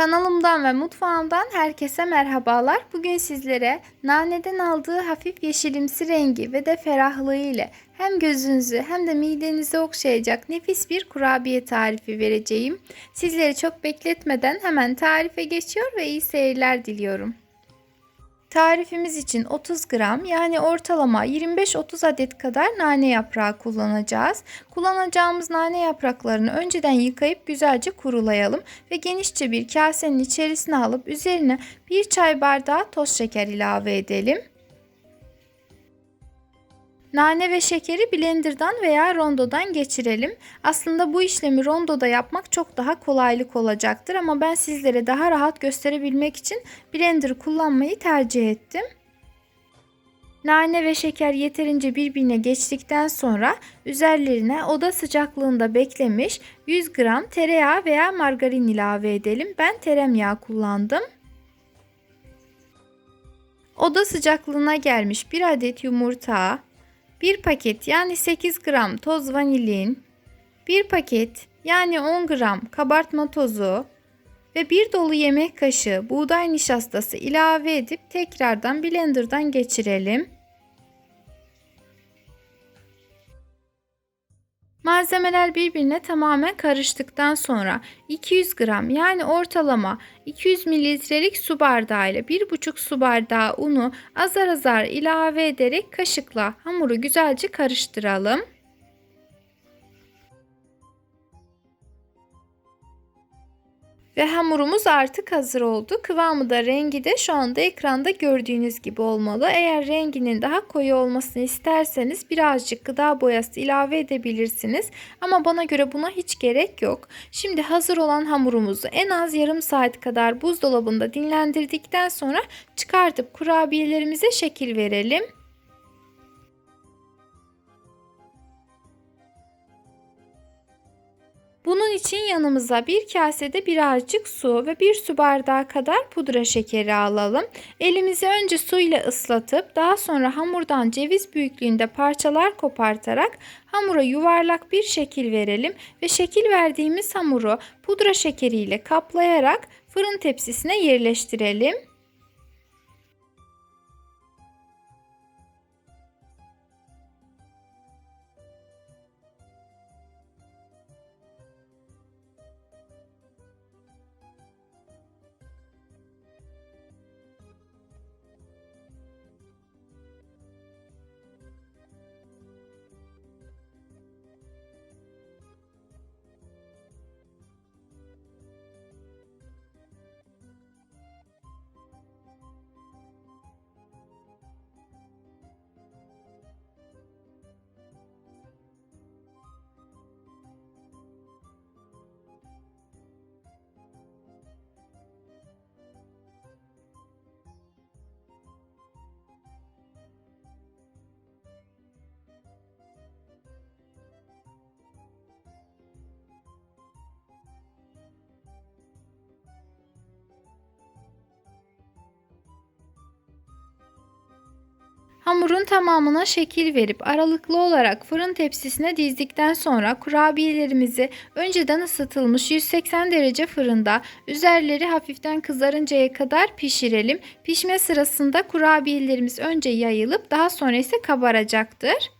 Kanalımdan ve mutfağımdan herkese merhabalar. Bugün sizlere naneden aldığı hafif yeşilimsi rengi ve de ferahlığı ile hem gözünüzü hem de midenizi okşayacak nefis bir kurabiye tarifi vereceğim. Sizleri çok bekletmeden hemen tarife geçiyor ve iyi seyirler diliyorum. Tarifimiz için 30 gram yani ortalama 25-30 adet kadar nane yaprağı kullanacağız. Kullanacağımız nane yapraklarını önceden yıkayıp güzelce kurulayalım ve genişçe bir kasenin içerisine alıp üzerine bir çay bardağı toz şeker ilave edelim. Nane ve şekeri blenderdan veya rondodan geçirelim. Aslında bu işlemi rondoda yapmak çok daha kolaylık olacaktır ama ben sizlere daha rahat gösterebilmek için blender kullanmayı tercih ettim. Nane ve şeker yeterince birbirine geçtikten sonra üzerlerine oda sıcaklığında beklemiş 100 gram tereyağı veya margarin ilave edelim. Ben tereyağı kullandım. Oda sıcaklığına gelmiş bir adet yumurta, 1 paket yani 8 gram toz vanilin, 1 paket yani 10 gram kabartma tozu ve 1 dolu yemek kaşığı buğday nişastası ilave edip tekrardan blenderdan geçirelim. Malzemeler birbirine tamamen karıştıktan sonra 200 gram yani ortalama 200 mililitrelik su bardağı ile 1,5 su bardağı unu azar azar ilave ederek kaşıkla hamuru güzelce karıştıralım. Ve hamurumuz artık hazır oldu. Kıvamı da rengi de şu anda ekranda gördüğünüz gibi olmalı. Eğer renginin daha koyu olmasını isterseniz birazcık gıda boyası ilave edebilirsiniz. Ama bana göre buna hiç gerek yok. Şimdi hazır olan hamurumuzu en az yarım saat kadar buzdolabında dinlendirdikten sonra çıkartıp kurabiyelerimize şekil verelim. Bunun için yanımıza bir kasede birazcık su ve bir su bardağı kadar pudra şekeri alalım. Elimizi önce su ile ıslatıp daha sonra hamurdan ceviz büyüklüğünde parçalar kopartarak hamura yuvarlak bir şekil verelim ve şekil verdiğimiz hamuru pudra şekeri ile kaplayarak fırın tepsisine yerleştirelim. Hamurun tamamına şekil verip aralıklı olarak fırın tepsisine dizdikten sonra kurabiyelerimizi önceden ısıtılmış 180 derece fırında üzerleri hafiften kızarıncaya kadar pişirelim. Pişme sırasında kurabiyelerimiz önce yayılıp daha sonra ise kabaracaktır.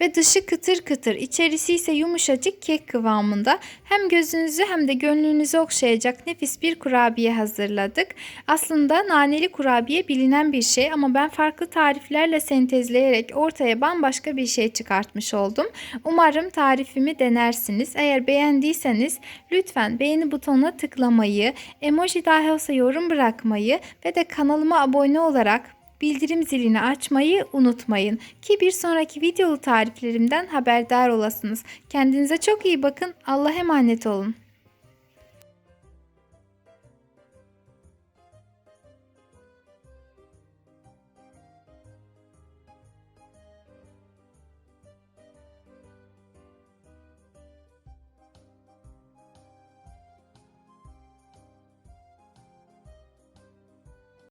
Ve dışı kıtır kıtır, içerisi ise yumuşacık kek kıvamında. Hem gözünüzü hem de gönlünüzü okşayacak nefis bir kurabiye hazırladık. Aslında naneli kurabiye bilinen bir şey ama ben farklı tariflerle sentezleyerek ortaya bambaşka bir şey çıkartmış oldum. Umarım tarifimi denersiniz. Eğer beğendiyseniz lütfen beğeni butonuna tıklamayı, emoji dahi olsa yorum bırakmayı ve de kanalıma abone olarak bildirim zilini açmayı unutmayın ki bir sonraki videolu tariflerimden haberdar olasınız. Kendinize çok iyi bakın. Allah'a emanet olun.